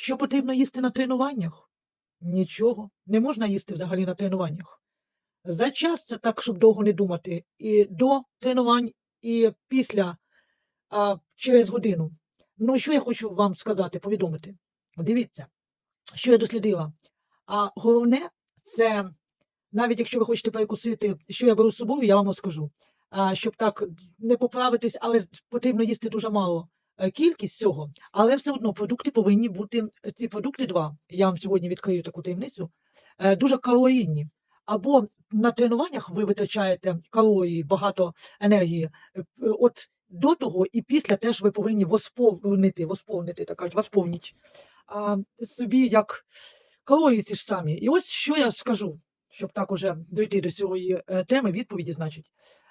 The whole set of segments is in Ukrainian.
Що потрібно їсти на тренуваннях? Нічого. Не можна їсти взагалі на тренуваннях. За час це так, щоб довго не думати. І до тренувань, і після а, через годину. Ну, що я хочу вам сказати, повідомити. Дивіться, що я дослідила. А головне, це навіть якщо ви хочете перекусити, що я беру з собою, я вам розкажу. А, щоб так не поправитись, але потрібно їсти дуже мало кількість цього, але все одно продукти повинні бути. е, Ці продукти два. Я вам сьогодні відкрию таку таємницю. е, Дуже калорійні. Або на тренуваннях ви витрачаєте калорії, багато енергії. е, е, От до того і після теж ви повинні восповнити, восповнити, так кажуть, восповніть а, собі як калорії ці ж самі. І ось що я скажу, щоб так уже дійти до цієї е, теми відповіді, значить.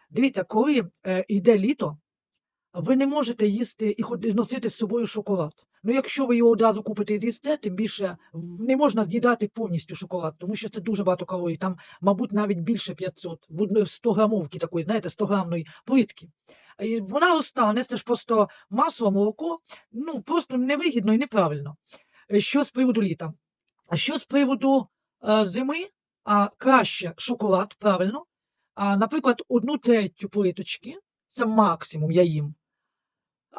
Дивіться, коли е, йде літо, ви не можете їсти і носити з собою шоколад. Ну, якщо ви його одразу купите і з'їсте, тим більше не можна з'їдати повністю шоколад, тому що це дуже багато калорій. Там, мабуть, навіть більше 500, в 100 грамовки такої, знаєте, 100 грамної плитки. І вона остане, це ж просто масло, молоко, ну просто невигідно і неправильно. Е, Що з приводу літа? А що з приводу е, зими? А краще шоколад, правильно. А, наприклад, одну третю плиточки, це максимум я їм.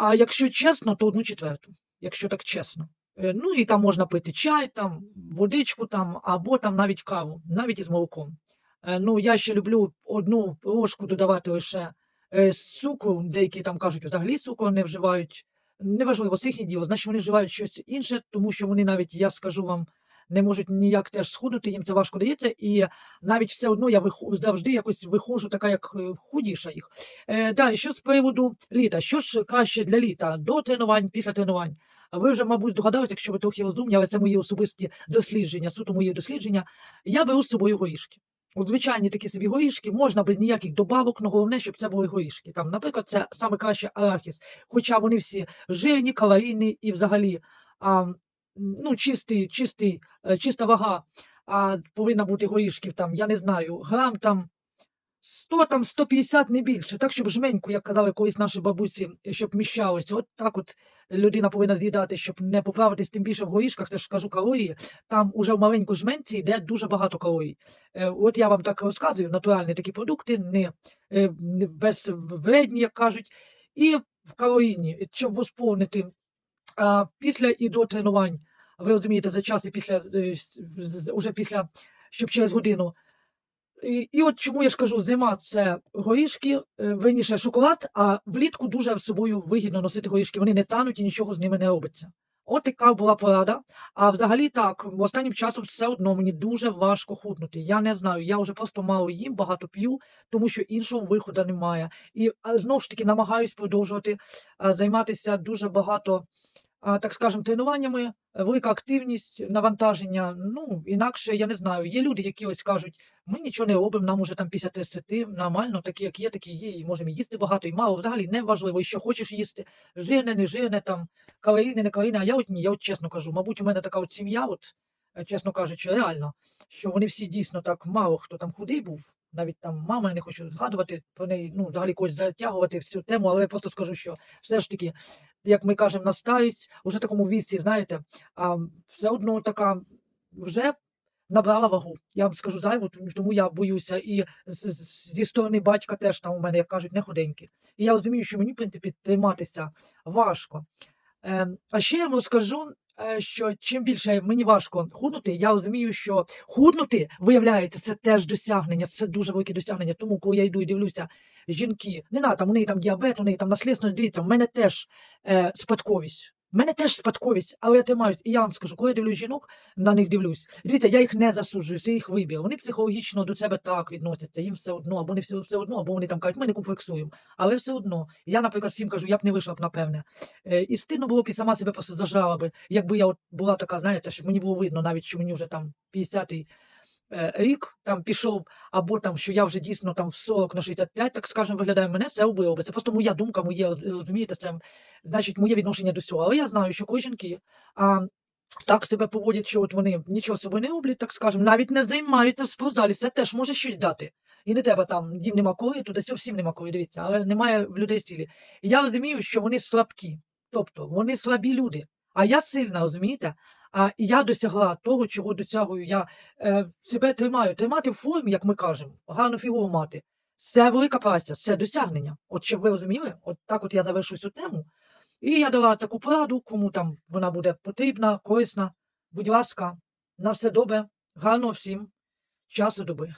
А якщо чесно, то одну четверту, якщо так чесно. Е, Ну і там можна пити чай, там, водичку там, або там навіть каву, навіть із молоком. Е, Ну, я ще люблю одну ложку додавати лише е, цукру. Деякі там кажуть, взагалі цукру не вживають. Неважливо, це їхнє діло. Значить, вони вживають щось інше, тому що вони навіть, я скажу вам, не можуть ніяк теж схуднути, їм це важко дається, і навіть все одно я виху- завжди якось виходжу така, як е, худіша їх. Е, далі, що з приводу літа? Що ж краще для літа? До тренувань, після тренувань? Ви вже, мабуть, здогадалися, якщо ви трохи розумні, але це мої особисті дослідження, суто мої дослідження. Я беру з собою горішки. От звичайні такі собі горішки, можна без ніяких добавок, але головне, щоб це були горішки. Там, наприклад, це саме краще арахіс, хоча вони всі жирні, калорійні і взагалі а, ну, чистий, чистий, е, чиста вага а, повинна бути горішків, там, я не знаю, грам там 100, там 150, не більше. Так, щоб жменьку, як казали колись наші бабусі, щоб міщалося. От так от людина повинна з'їдати, щоб не поправитись, тим більше в горішках, це ж кажу калорії. Там уже в маленьку жменці йде дуже багато калорій. Е, От я вам так розказую, натуральні такі продукти, не, е, не безвредні, як кажуть, і в калорійні, щоб восповнити після і до тренувань. Ви розумієте, за час і після е, уже після, щоб через годину. І, і от чому я ж кажу, зима це горішки, е, верніше шоколад, а влітку дуже з собою вигідно носити горішки. Вони не тануть і нічого з ними не робиться. От така була порада. А взагалі так, останнім часом все одно мені дуже важко худнути. Я не знаю, я вже просто мало їм, багато п'ю, тому що іншого виходу немає. І знову ж таки намагаюсь продовжувати займатися дуже багато, так скажемо, тренуваннями, е, велика активність, навантаження. Ну, інакше я не знаю. Є люди, які ось кажуть, ми нічого не робимо, нам уже там після 30, нормально, такі, як є, такі є, і можемо їсти багато і мало. Взагалі не важливо, і що хочеш їсти, жирне, не жирне, там, калорійне, не калорійне. А я от ні, я от чесно кажу, мабуть, у мене така от сім'я, от, е, чесно кажучи, реально, що вони всі дійсно так мало хто там худий був. Навіть там мама, я не хочу згадувати про неї, ну, взагалі когось затягувати в цю тему, але я просто скажу, що все ж таки, як ми кажемо, на старість, уже в такому віці, знаєте, а все одно така вже набрала вагу. Я вам скажу зайву, тому- я боюся. І зі сторони батька теж там у мене, як кажуть, не худенькі. І я розумію, що мені, в принципі, триматися важко. Е, а ще я вам розкажу, е, що чим більше мені важко худнути, я розумію, що худнути, виявляється, це теж досягнення, це дуже велике досягнення. Тому, коли я йду і дивлюся, жінки, не на там, у неї там діабет, у неї там наслідство, дивіться, в мене теж е, спадковість. В мене теж спадковість, але я тримаюсь. І я вам скажу, коли я дивлюсь жінок, на них дивлюсь. Дивіться, я їх не засуджую, це їх вибір. Вони психологічно до себе так відносяться, їм все одно, або не все, все одно, або вони там кажуть, ми не комплексуємо. Але все одно. Я, наприклад, всім кажу, я б не вийшла б, напевне. Е, і стидно було б і сама себе просто зажала би, якби я от була така, знаєте, щоб мені було видно, навіть що мені вже там 50-й е, рік там пішов, або там, що я вже дійсно там в 40 на 65, так скажемо, виглядає мене, це вбило би. Це просто моя думка, моє, е, розумієте, це значить моє відношення до цього. Але я знаю, що коли жінки а, так себе поводять, що от вони нічого собі не роблять, так скажемо, навіть не займаються в спортзалі, це теж може щось дати. І не треба там, їм нема коли, туди всім нема коли, дивіться, але немає в людей цілі. Я розумію, що вони слабкі, тобто вони слабі люди. А я сильна, розумієте? А я досягла того, чого досягую. Я е, себе тримаю. Тримати в формі, як ми кажемо, гарну фігуру мати. Це велика праця, це досягнення. От щоб ви розуміли, от так от я завершу цю тему. І я дала таку пораду, кому там вона буде потрібна, корисна. Будь ласка, на все добре, гарно всім часу доби.